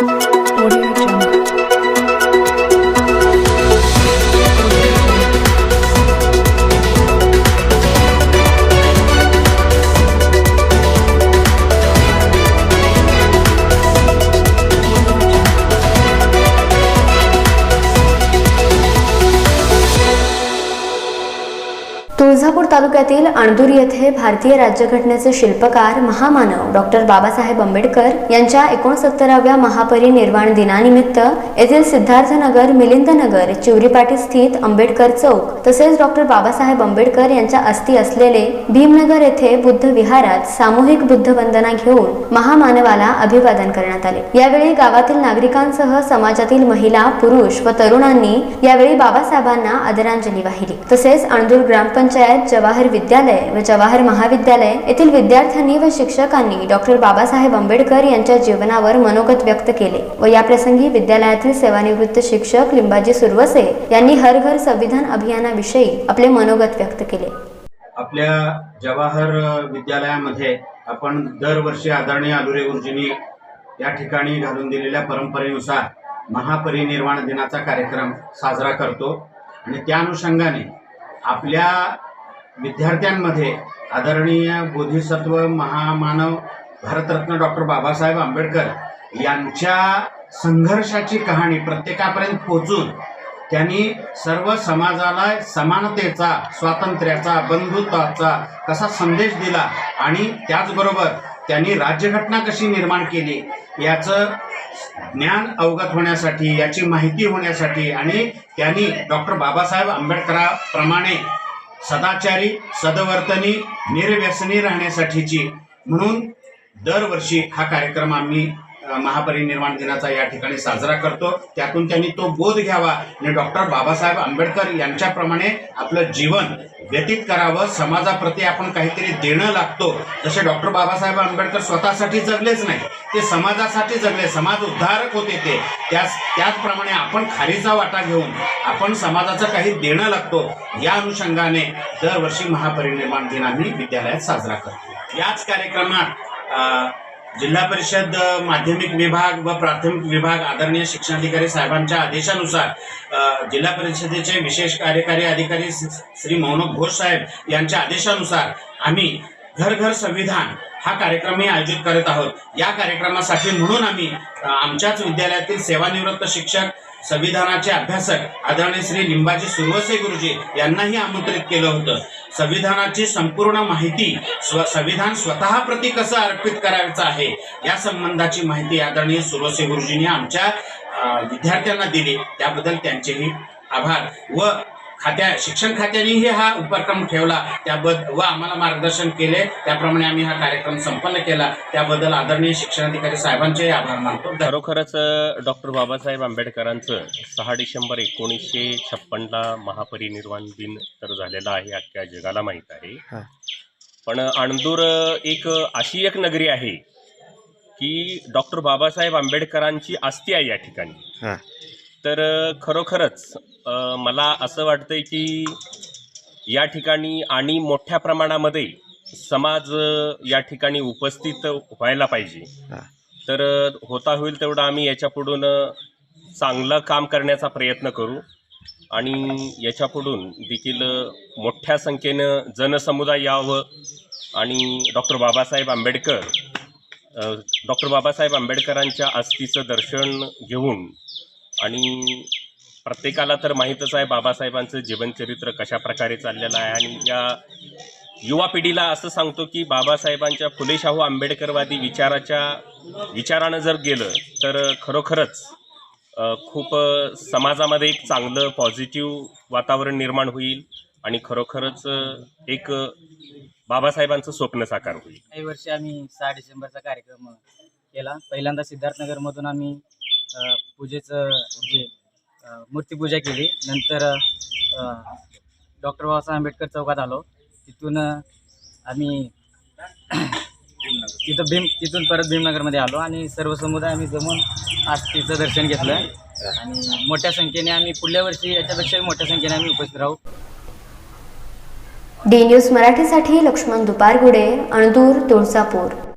Thank you. Tuljapur तालुक्यातील अणदूर येथे भारतीय राज्यघटनेचे शिल्पकार महामानव डॉक्टर बाबासाहेब आंबेडकर यांच्या एकोणसत्तराव्या महापरिनिर्वाण दिनानिमित्त येथील सिद्धार्थनगर मिलिंदनगर चिवरीपाटी स्थित आंबेडकर चौक तसेच डॉक्टर बाबासाहेब आंबेडकर यांच्या अस्थी असलेले भीमनगर येथे बुद्ध विहारात सामूहिक बुद्ध वंदना घेऊन महामानवाला अभिवादन करण्यात आले. यावेळी गावातील नागरिकांसह समाजातील महिला पुरुष व तरुणांनी यावेळी बाबासाहेबांना आदरांजली वाहिली. तसेच अणदूर ग्रामपंचायत जवाहर विद्यालय व जवाहर महाविद्यालय येथील विद्यार्थ्यांनी व शिक्षकांनी डॉक्टर बाबासाहेब आंबेडकर यांच्या जीवनावर मनोगत व्यक्त केले व याप्रसंगी विद्यालयातील सेवानिवृत्त शिक्षक लिंबाजी सुरवसे यांनी हर घर संविधान अभियानाविषयी आपले मनोगत व्यक्त केले. आपल्या जवाहर विद्यालयामध्ये आपण दरवर्षी आदरणीय आलुरे गुरुजींनी या ठिकाणी घालून दिलेल्या परंपरेनुसार महापरिनिर्वाण दिनाचा कार्यक्रम साजरा करतो. आणि त्या अनुषंगाने आपल्या विद्यार्थ्यांमध्ये आदरणीय बोधिसत्व महामानव भारतरत्न डॉक्टर बाबासाहेब आंबेडकर यांच्या संघर्षाची कहाणी प्रत्येकापर्यंत पोचून त्यांनी सर्व समाजाला समानतेचा स्वातंत्र्याचा बंधुत्वाचा कसा संदेश दिला आणि त्याचबरोबर त्यांनी राज्यघटना कशी निर्माण केली याचं ज्ञान अवगत होण्यासाठी याची माहिती होण्यासाठी आणि त्यांनी डॉक्टर बाबासाहेब आंबेडकराप्रमाणे सदाचारी सदवर्तनी निर्व्यसनी राहण्यासाठीची. म्हणून दरवर्षी हा कार्यक्रम आम्ही महापरिनिर्वाण दिनाचा या ठिकाणी साजरा करतो. त्यातून त्यांनी तो बोध घ्यावा. आणि डॉक्टर बाबासाहेब आंबेडकर यांच्याप्रमाणे आपलं जीवन व्यतीत करावं. समाजाप्रती आपण काहीतरी देणं लागतो. जसे डॉक्टर बाबासाहेब आंबेडकर स्वतःसाठी जगलेच नाही ते समाजासाठी जगले. समाज उद्धारक होते ते. त्याच त्याचप्रमाणे आपण खारीचा वाटा घेऊन आपण समाजाचं काही देणं लागतो. या अनुषंगाने दरवर्षी महापरिनिर्माण दिन आम्ही विद्यालयात साजरा करतो. याच कार्यक्रमात जिल्हा परिषद माध्यमिक विभाग व प्राथमिक विभाग आदरणीय शिक्षणाधिकारी साहेबांच्या आदेशानुसार जिल्हा परिषदेचे विशेष कार्यकारी अधिकारी श्री मौनक घोष साहेब यांच्या आदेशानुसार आम्ही घर घर संविधान हा कार्यक्रमही आयोजित करत आहोत. या कार्यक्रमासाठी म्हणून आम्ही आमच्याच विद्यालयातील सेवानिवृत्त शिक्षक संविधानाचे अभ्यासक आदरणीय श्री लिंबाजी सुरवसे गुरुजी यांनाही आमंत्रित केलं होतं. संविधानाची संपूर्ण माहिती स्व संविधान स्वतः प्रती कसं अर्पित करायचं आहे या संबंधाची माहिती आदरणीय सुरवसे गुरुजींनी आमच्या विद्यार्थ्यांना दिली. त्याबद्दल त्यांचेही आभार व खात्या शिक्षण खात्यानेही हा उपक्रम ठेवला त्याबद्दल व आम्हाला मार्गदर्शन केले त्याप्रमाणे आम्ही हा कार्यक्रम संपन्न केला त्याबद्दल आदरणीय शिक्षणाधिकारी साहेबांचे आभार मानतो. खरोखरच डॉक्टर बाबासाहेब आंबेडकरांचं सहा डिसेंबर एकोणीसशे छप्पनला महापरिनिर्वाण दिन तर झालेला आहे अख्ख्या जगाला माहीत आहे. पण अणदूर एक अशी एक नगरी आहे की डॉक्टर बाबासाहेब आंबेडकरांची आस्ती आहे या ठिकाणी. तर खरोखरच मला असं वाटतंय की या ठिकाणी आणि मोठ्या प्रमाणामध्ये समाज या ठिकाणी उपस्थित व्हायला पाहिजे. तर होता होईल तेवढं आम्ही याच्यापुढून चांगलं काम करण्याचा प्रयत्न करू आणि याच्यापुढून देखील मोठ्या संख्येनं जनसमुदाय यावं आणि डॉक्टर बाबासाहेब आंबेडकर डॉक्टर बाबासाहेब आंबेडकरांच्या अस्थीचं दर्शन घेऊन आणि प्रत्येकाला तर माहीतच आहे बाबासाहेबांचं जीवनचरित्र कशा प्रकारे चाललेलं आहे. आणि या युवा पिढीला असं सांगतो की बाबासाहेबांच्या फुले शाहू आंबेडकरवादी विचाराच्या विचारानं जर गेलं तर खरोखरच खूप समाजामध्ये एक चांगलं पॉझिटिव्ह वातावरण निर्माण होईल आणि खरोखरच एक बाबासाहेबांचं स्वप्न साकार होईल. काही वर्षी आम्ही सहा डिसेंबरचा कार्यक्रम केला. पहिल्यांदा सिद्धार्थनगरमधून आम्ही पूजेचं म्हणजे मूर्तीपूजा केली. नंतर डॉक्टर बाबासाहेब आंबेडकर चौकात आलो. तिथून आम्ही तिथं भीम तिथून परत भीमनगरमध्ये आलो आणि सर्व समुदाय आम्ही जमून आस्तीचं दर्शन घेतलं. आणि मोठ्या संख्येने आम्ही पुढल्या वर्षी याच्यापेक्षा मोठ्या संख्येने आम्ही उपस्थित राहू. डी न्यूज मराठीसाठी लक्ष्मण दुपारगुडे अणदूर तुळजापूर.